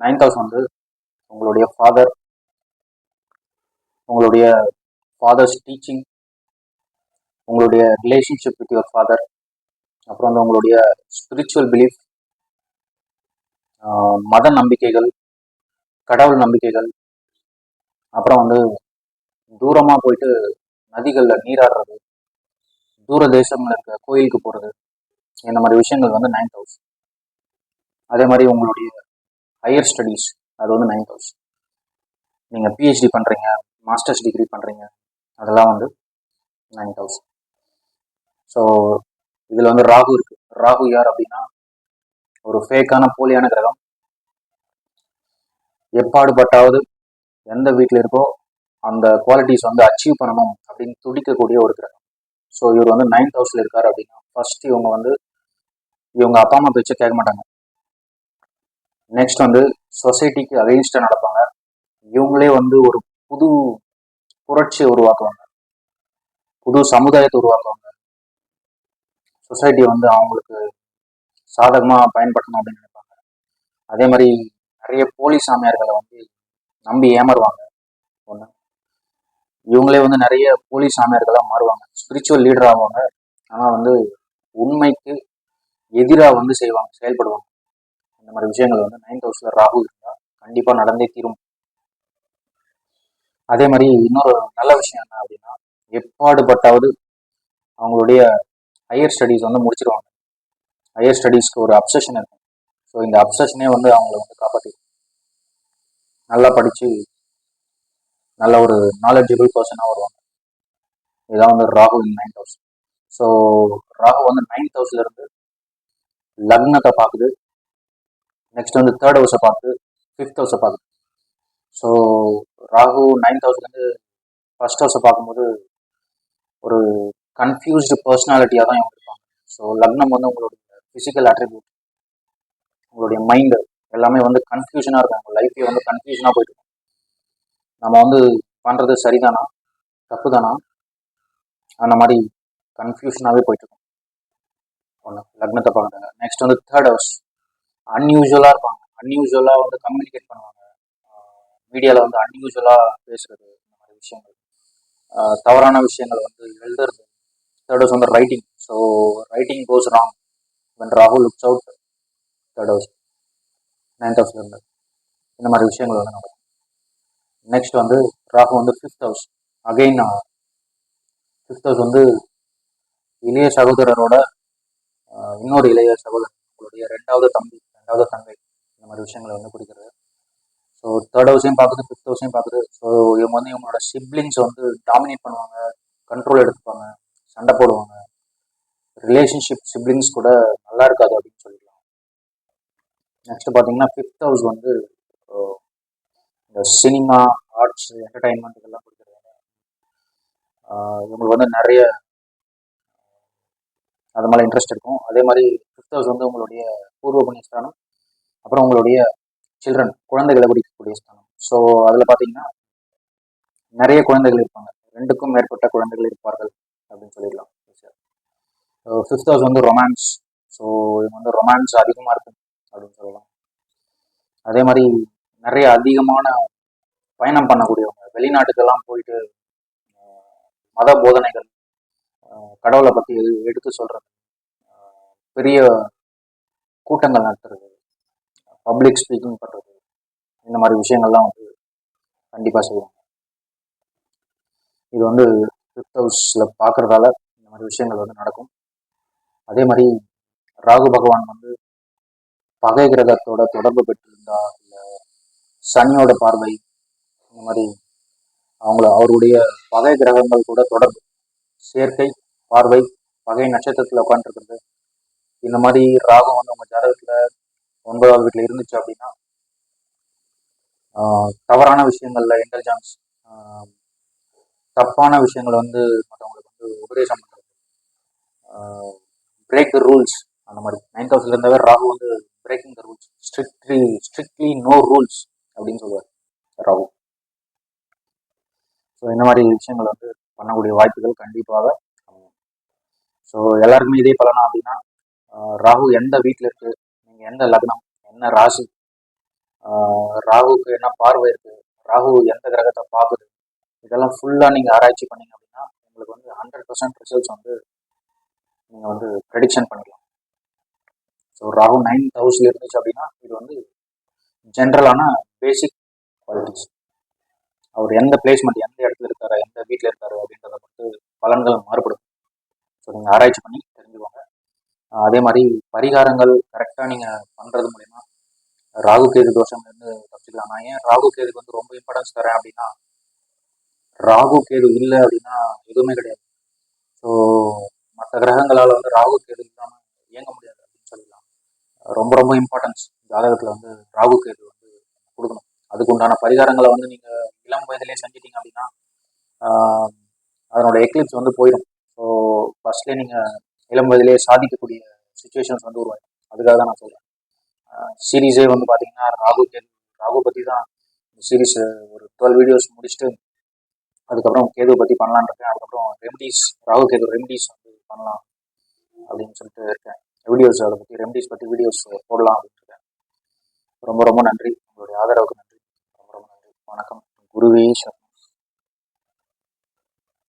Ninth house வந்து உங்களுடைய father உங்களுடைய ஃபாதர்ஸ் டீச்சிங் உங்களுடைய ரிலேஷன்ஷிப் வித் யுவர் ஃபாதர் அப்புறம் வந்து உங்களுடைய ஸ்பிரிச்சுவல் பிலீஃப் மத நம்பிக்கைகள் கடவுள் நம்பிக்கைகள் அப்புறம் வந்து தூரமாக போயிட்டு நதிகளில் நீராடுறது தூர தேசங்களில் இருக்க கோயிலுக்கு போகிறது இந்த மாதிரி விஷயங்கள் வந்து நைன்த் ஹவுஸ் அதே மாதிரி உங்களுடைய ஹையர் ஸ்டடீஸ் அது வந்து நைன் தௌசண்ட் நீங்கள் பிஹெச்டி பண்ணுறீங்க மாஸ்டர்ஸ் டிகிரி பண்ணுறீங்க அதெல்லாம் வந்து நைன் தௌசண்ட் ஸோ இதில் வந்து ராகு இருக்கு. ராகு யார் அப்படின்னா ஒரு ஃபேக்கான போலியான கிரகம். எப்பாடுபட்டாவது எந்த வீட்டில் இருக்கோ அந்த குவாலிட்டிஸ் வந்து அச்சீவ் பண்ணணும் அப்படின்னு துடிக்கக்கூடிய ஒரு கிரகம். ஸோ இவர் வந்து நைன்த் ஹவுஸில் இருக்கார் அப்படின்னா ஃபர்ஸ்ட் இவங்க வந்து இவங்க அப்பா அம்மா பேச்சை கேட்க மாட்டாங்க. நெக்ஸ்ட் வந்து சொசைட்டிக்கு அகெயின்ஸ்டாக நடப்பாங்க. இவங்களே வந்து ஒரு புது புரட்சியை உருவாக்குவாங்க. புது சமுதாயத்தை உருவாக்குவாங்க. சொசைட்டி வந்து அவங்களுக்கு சாதகமாக பயன்படுத்தணும் அப்படின்னு நினைப்பாங்க. அதே மாதிரி நிறைய போலி சாமியார்களை வந்து நம்பி ஏமாறுவாங்க. ஒன்று இவங்களே வந்து நிறைய போலி சாமியார்களாக மாறுவாங்க. ஸ்பிரிச்சுவல் லீடர் ஆவாங்க. ஆனால் வந்து உண்மைக்கு எதிராக வந்து செய்வாங்க செயல்படுவாங்க. இந்த மாதிரி விஷயங்கள் வந்து நைன்த் ஹவுஸில் ராகு இருந்தால் கண்டிப்பாக நடந்தே தீரும். அதே மாதிரி இன்னொரு நல்ல விஷயம் என்ன அப்படின்னா எப்பாடுபட்டாவது அவங்களுடைய ஹையர் ஸ்டடீஸ் வந்து முடிச்சிருவாங்க. ஹையர் ஸ்டடீஸ்க்கு ஒரு அப்சஷன் இருக்கும். ஸோ இந்த அப்சஷனே வந்து அவங்கள வந்து காப்பாற்றி நல்லா படித்து நல்ல ஒரு நாலேஜபிள் பர்சனாக வருவாங்க. இதான் வந்து Rahu in ninth house so Rahu வந்து நைன்த் தௌசண்ட்லேருந்து லக்னத்தை பார்க்குது. நெக்ஸ்ட் வந்து தேர்ட் ஹவுஸை பார்த்து ஃபிஃப்த் ஹவுஸை பார்க்குது ஸோ ராகு நைன்த் ஹவுஸ்லேருந்து ஃபர்ஸ்ட் ஹவுஸை பார்க்கும்போது ஒரு கன்ஃபியூஸ்டு பர்சனாலிட்டியாக தான் இவங்க இருப்பாங்க. ஸோ லக்னம் வந்து உங்களுடைய ஃபிசிக்கல் அட்ரிபியூட் உங்களுடைய மைண்டு எல்லாமே வந்து கன்ஃபியூஷனாக இருக்கும். உங்கள் லைஃபே வந்து கன்ஃபியூஷனாக போயிட்டு நம்ம வந்து பண்ணுறது சரிதானா? தப்பு தானா அந்த மாதிரி கன்ஃபியூஷனாகவே போயிட்டுருக்கோம் ஒன்று லக்னத்தை பார்க்குறாங்க நெக்ஸ்ட் வந்து தேர்ட் ஹவுஸ் அன்யூஷுவலாக இருப்பாங்க. அன்யூஷுவலாக வந்து கம்யூனிகேட் பண்ணுவாங்க. மீடியாவில் வந்து அன்யூஷுவலாக பேசுறது இந்த மாதிரி விஷயங்கள். தவறான விஷயங்கள் வந்து எழுதுறது. தேர்ட் ஹவுஸ் வந்து writing so writing goes wrong when ராகுல் looks out third house ninth ஹவுஸ்ல இருந்து. இந்த மாதிரி விஷயங்கள் வந்து நடக்கும். நெக்ஸ்ட் வந்து ராகு வந்து fifth house again fifth house வந்து இளைய சகோதரரோட இன்னொரு இளைய சகோதரர் உங்களுடைய ரெண்டாவது தம்பி. ரெண்டாவது தங்கை இந்த மாதிரி விஷயங்களை வந்து குறிக்கிறது ஸோ தேர்ட் ஹவுஸையும் பார்க்குது ஃபிஃப்த் ஹவுஸையும் பார்க்குது ஸோ இவங்க வந்து இவங்களோட சிப்ளிங்ஸ் வந்து டாமினேட் பண்ணுவாங்க கண்ட்ரோல் எடுத்துப்பாங்க சண்டை போடுவாங்க. ரிலேஷன்ஷிப் சிப்ளிங்ஸ் கூட நல்லா இருக்காது அப்படின்னு சொல்லிடலாம். நெக்ஸ்ட் பார்த்தீங்கன்னா ஃபிஃப்த் ஹவுஸ் வந்து இந்த சினிமா ஆர்ட்ஸ் என்டர்டைன்மெண்ட் இதெல்லாம் கொடுக்குறாங்க இவங்களுக்கு வந்து நிறைய அது மேலே இன்ட்ரெஸ்ட் இருக்கும். அதே மாதிரி சிஸ்டர்ஸ் வந்து உங்களுடைய பூர்வ புண்ணிய ஸ்தானம். அப்புறம் உங்களுடைய சில்ட்ரன் குழந்தைகளை குடிக்கக்கூடிய ஸ்தானம். ஸோ அதில் பார்த்தீங்கன்னா நிறைய குழந்தைகள் இருப்பாங்க. ரெண்டுக்கும் மேற்பட்ட குழந்தைகள் இருப்பார்கள் அப்படின்னு சொல்லிடலாம். ஃபிஃப்த் ஹவுஸ் வந்து ரொமான்ஸ் ஸோ இவங்க வந்து ரொமான்ஸ் அதிகமாக இருக்கும் அப்படின்னு சொல்லலாம். அதே மாதிரி நிறைய அதிகமான பயணம் பண்ணக்கூடியவங்க வெளிநாட்டுக்கெல்லாம் போயிட்டு மத போதனைகள் கடவுளை பற்றி எடுத்து சொல்கிறது பெரிய கூட்டங்கள் நடத்துறது பப்ளிக் ஸ்பீக்கிங் பண்ணுறது இந்த மாதிரி விஷயங்கள்லாம் வந்து கண்டிப்பாக செய்வாங்க. இது வந்து ஃபிஃப்த் ஹவுஸில் பார்க்குறதால இந்த மாதிரி விஷயங்கள் வந்து நடக்கும். அதே மாதிரி ராகு பகவான் வந்து பகை கிரகத்தோட தொடர்பு பெற்றிருந்தா இல்லை சனியோட பார்வை இந்த மாதிரி அவங்கள அவருடைய பகை கிரகங்கள் கூட தொடர்பு சேர்க்கை பார்வை பகை நட்சத்திரத்தில் உட்காந்துருக்கிறது இந்த மாதிரி ராகம் வந்து உங்க ஜாதகத்துல ஒன்பதாவது வீட்டில் இருந்துச்சு அப்படின்னா தவறான விஷயங்கள்ல இன்டெலிஜென்ஸ் தப்பான விஷயங்களை வந்து மற்றவங்களுக்கு வந்து உபதேசம் பண்ணுறது பிரேக் த ரூல்ஸ் அந்த மாதிரி. நைன்த் ஹவுஸ்ல இருந்தாவே ராகு வந்து breaking the rules strictly strictly no rules அப்படின்னு சொல்லுவார் ராகு. ஸோ இந்த மாதிரி விஷயங்கள் வந்து பண்ணக்கூடிய வாய்ப்புகள் கண்டிப்பாக. ஸோ எல்லாருக்குமே இதே பலனா அப்படின்னா ராகு எந்த வீட்டில் இருக்கு? நீங்கள் எந்த லக்னம்? என்ன ராசி? ராகுக்கு என்ன பார்வை இருக்கு? ராகு எந்த கிரகத்தை பார்க்குது? இதெல்லாம் ஃபுல்லாக நீங்கள் ஆராய்ச்சி பண்ணீங்க அப்படின்னா உங்களுக்கு வந்து ஹண்ட்ரட் பர்சன்ட் ரிசல்ட்ஸ் வந்து நீங்கள் வந்து ப்ரெடிக்ஷன் பண்ணிக்கலாம். ஸோ ராகு நைன் ஹவுஸில் இருந்துச்சு அப்படின்னா இது வந்து ஜென்ரலான பேசிக் குவாலிட்டிஸ் அவர் எந்த பிளேஸ்மெண்ட் எந்த இடத்துல இருக்காரு எந்த வீட்டில் இருக்காரு அப்படின்றத பொறுத்து பலன்கள் மாறுபடும். ஸோ நீங்கள் ஆராய்ச்சி பண்ணி அதே மாதிரி பரிகாரங்கள் கரெக்டாக நீங்கள் பண்ணுறது மூலிமா ராகு கேது தோஷம் இருந்து தப்பிச்சுக்கலாம். நான் ஏன் ராகு கேதுக்கு வந்து ரொம்ப இம்பார்ட்டன்ஸ் தரேன் அப்படின்னா ராகு கேது இல்லை அப்படின்னா எதுவுமே கிடையாது. ஸோ மற்ற கிரகங்களால் வந்து ராகு கேது இல்லாமல் இயங்க முடியாது அப்படின்னு சொல்லலாம் ரொம்ப ரொம்ப இம்பார்ட்டன்ஸ் ஜாதகத்தில் வந்து ராகு கேது வந்து கொடுக்கணும். அதுக்கு உண்டான பரிகாரங்களை வந்து நீங்கள் இளம் வயதிலே செஞ்சிட்டீங்க அப்படின்னா அதனோட எக்லிப்ஸ் வந்து போயிடும். ஸோ ஃபர்ஸ்ட்லேயே நீங்கள் இளம் வயதிலே சாதிக்கக்கூடிய சுச்சுவேஷன்ஸ் வந்து உருவாயிடும் அதுக்காக தான் நான் சொல்கிறேன் சீரீஸே வந்து பார்த்தீங்கன்னா ராகு கேது ராகு பற்றி தான் இந்த சீரீஸ் ஒரு டுவெல் வீடியோஸ் முடிச்சுட்டு அதுக்கப்புறம் கேது பற்றி பண்ணலான்னு இருக்கேன். அதுக்கப்புறம் ரெமடிஸ் ராகு கேது ரெமடிஸ் வந்து பண்ணலாம் அப்படின்னு சொல்லிட்டு இருக்கேன். வீடியோஸ் அதை பற்றி ரெமடிஸ் பற்றி வீடியோஸ் போடலாம் அப்படின்னு இருக்கேன். ரொம்ப ரொம்ப நன்றி. உங்களுடைய ஆதரவுக்கு நன்றி. ரொம்ப ரொம்ப நன்றி. வணக்கம். குருவே சரணம்